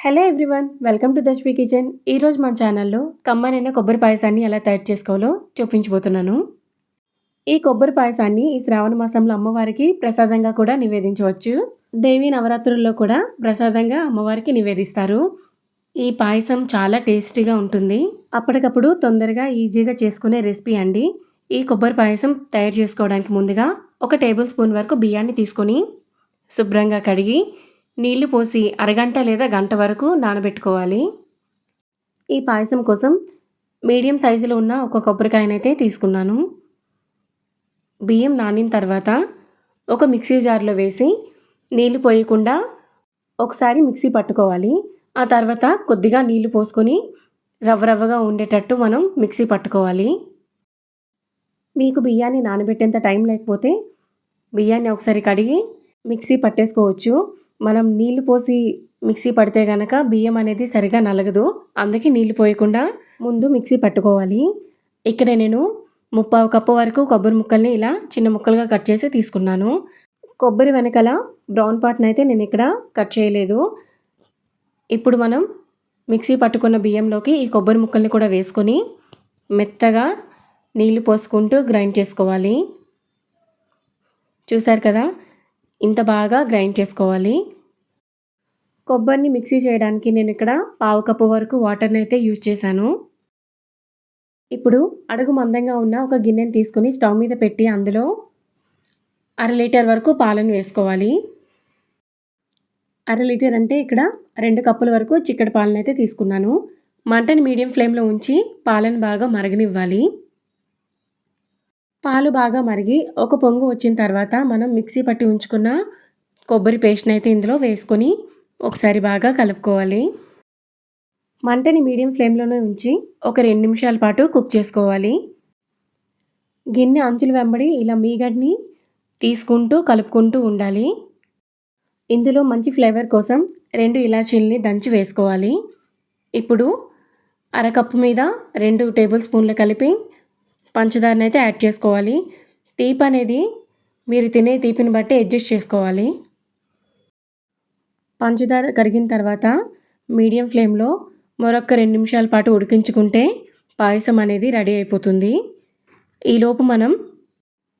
Hello everyone welcome to Dashvi kitchen ఈరోజు మన ఛానల్లో కమ్మనైన కొబ్బరి పాయసాన్ని ఎలా తయారు చేసుకోవాలో చూపించబోతున్నాను. ఈ కొబ్బరి పాయసాన్ని ఈ శ్రావణ మాసంలో అమ్మవారికి ప్రసాదంగా కూడా నివేదించవచ్చు. దేవి నవరాత్రుల్లో కూడా ప్రసాదంగా అమ్మవారికి నివేదిస్తారు. ఈ పాయసం చాలా టేస్టీగా ఉంటుంది. అప్పటికప్పుడు తొందరగా ఈజీగా చేసుకునే రెసిపీ అండి. ఈ కొబ్బరి పాయసం తయారు చేసుకోవడానికి ముందుగా ఒక టేబుల్ స్పూన్ వరకు బియ్యాన్ని తీసుకొని శుభ్రంగా కడిగి నీళ్ళు పోసి అరగంట లేదా గంట వరకు నానబెట్టుకోవాలి. ఈ పాయసం కోసం మీడియం సైజులో ఉన్న ఒక కొబ్బరికాయనైతే తీసుకున్నాను. బియ్యం నానిన తర్వాత ఒక మిక్సీ జార్లో వేసి నీళ్ళు పోయకుండా ఒకసారి మిక్సీ పట్టుకోవాలి. ఆ తర్వాత కొద్దిగా నీళ్ళు పోసుకొని రవ్వ రవ్వగా ఉండేటట్టు మనం మిక్సీ పట్టుకోవాలి. మీకు బియ్యాన్ని నానబెట్టేంత టైం లేకపోతే బియ్యాన్ని ఒకసారి కడిగి మిక్సీ పట్టేసుకోవచ్చు. మనం నీళ్ళు పోసి మిక్సీ పడితే కనుక బియ్యం అనేది సరిగా నలగదు. అందుకే నీళ్ళు పోయకుండా ముందు మిక్సీ పట్టుకోవాలి. ఇక్కడ నేను ముప్పావు కప్పు వరకు కొబ్బరి ముక్కల్ని ఇలా చిన్న ముక్కలుగా కట్ చేసి తీసుకున్నాను. కొబ్బరి వెనకాల బ్రౌన్ పార్ట్ని అయితే నేను ఇక్కడ కట్ చేయలేదు. ఇప్పుడు మనం మిక్సీ పట్టుకున్న బియ్యంలోకి ఈ కొబ్బరి ముక్కల్ని కూడా వేసుకొని మెత్తగా నీళ్ళు పోసుకుంటూ గ్రైండ్ చేసుకోవాలి. చూసారు కదా? ఇంత బాగా గ్రైండ్ చేసుకోవాలి. కొబ్బరిని మిక్సీ చేయడానికి నేను ఇక్కడ పావు కప్పు వరకు వాటర్ని అయితే యూజ్ చేశాను. ఇప్పుడు అడుగు మందంగా ఉన్న ఒక గిన్నెని తీసుకుని స్టవ్ మీద పెట్టి అందులో అర లీటర్ వరకు పాలను వేసుకోవాలి. అర లీటర్ అంటే ఇక్కడ రెండు కప్పుల వరకు చిక్కటి పాలను అయితే తీసుకున్నాను. మంటని మీడియం ఫ్లేమ్లో ఉంచి పాలను బాగా మరగనివ్వాలి. పాలు బాగా మరిగి ఒక పొంగు వచ్చిన తర్వాత మనం మిక్సీ పట్టి ఉంచుకున్న కొబ్బరి పేస్ట్ని అయితే ఇందులో వేసుకొని ఒకసారి బాగా కలుపుకోవాలి. మంటని మీడియం ఫ్లేమ్లోనే ఉంచి ఒక రెండు నిమిషాల పాటు కుక్ చేసుకోవాలి. గిన్నె అంచులు వెంబడి ఇలా మీగడ్ని తీసుకుంటూ కలుపుకుంటూ ఉండాలి. ఇందులో మంచి ఫ్లేవర్ కోసం రెండు ఇలాచీల్ని దంచి వేసుకోవాలి. ఇప్పుడు అరకప్పు మీద రెండు టేబుల్ స్పూన్లు కలిపి పంచదారని అయితే యాడ్ చేసుకోవాలి. తీపి అనేది మీరు తినే తీపిని బట్టి అడ్జస్ట్ చేసుకోవాలి. పంచదార కరిగిన తర్వాత మీడియం ఫ్లేమ్లో మరొక రెండు నిమిషాల పాటు ఉడికించుకుంటే పాయసం అనేది రెడీ అయిపోతుంది. ఈలోపు మనం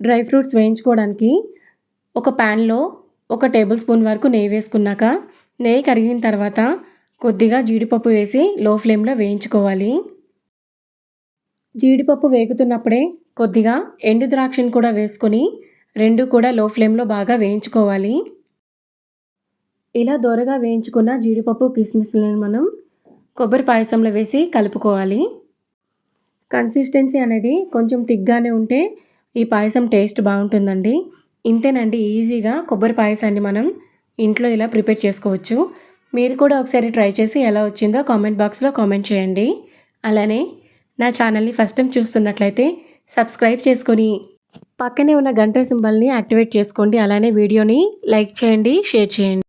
డ్రై ఫ్రూట్స్ వేయించుకోవడానికి ఒక ప్యాన్లో ఒక టేబుల్ స్పూన్ వరకు నెయ్యి వేసుకున్నాక నెయ్యి కరిగిన తర్వాత కొద్దిగా జీడిపప్పు వేసి లో ఫ్లేమ్లో వేయించుకోవాలి. జీడిపప్పు వేగుతున్నప్పుడే కొద్దిగా ఎండు ద్రాక్షను కూడా వేసుకొని రెండు కూడా లో ఫ్లేమ్లో బాగా వేయించుకోవాలి. ఇలా దోరగా వేయించుకున్న జీడిపప్పు కిస్మిస్లను మనం కొబ్బరి పాయసంలో వేసి కలుపుకోవాలి. కన్సిస్టెన్సీ అనేది కొంచెం తిగ్గానే ఉంటే ఈ పాయసం టేస్ట్ బాగుంటుందండి. ఇంతేనండి ఈజీగా కొబ్బరి పాయసాన్ని మనం ఇంట్లో ఇలా ప్రిపేర్ చేసుకోవచ్చు. మీరు కూడా ఒకసారి ట్రై చేసి ఎలా వచ్చిందో కామెంట్ బాక్స్లో కామెంట్ చేయండి. అలానే నా ఛానల్ని ఫస్ట్ టైం చూస్తున్నట్లయితే సబ్స్క్రైబ్ చేసుకొని పక్కనే ఉన్న గంట సింబల్ని యాక్టివేట్ చేసుకోండి. అలానే వీడియోని లైక్ చేయండి షేర్ చేయండి.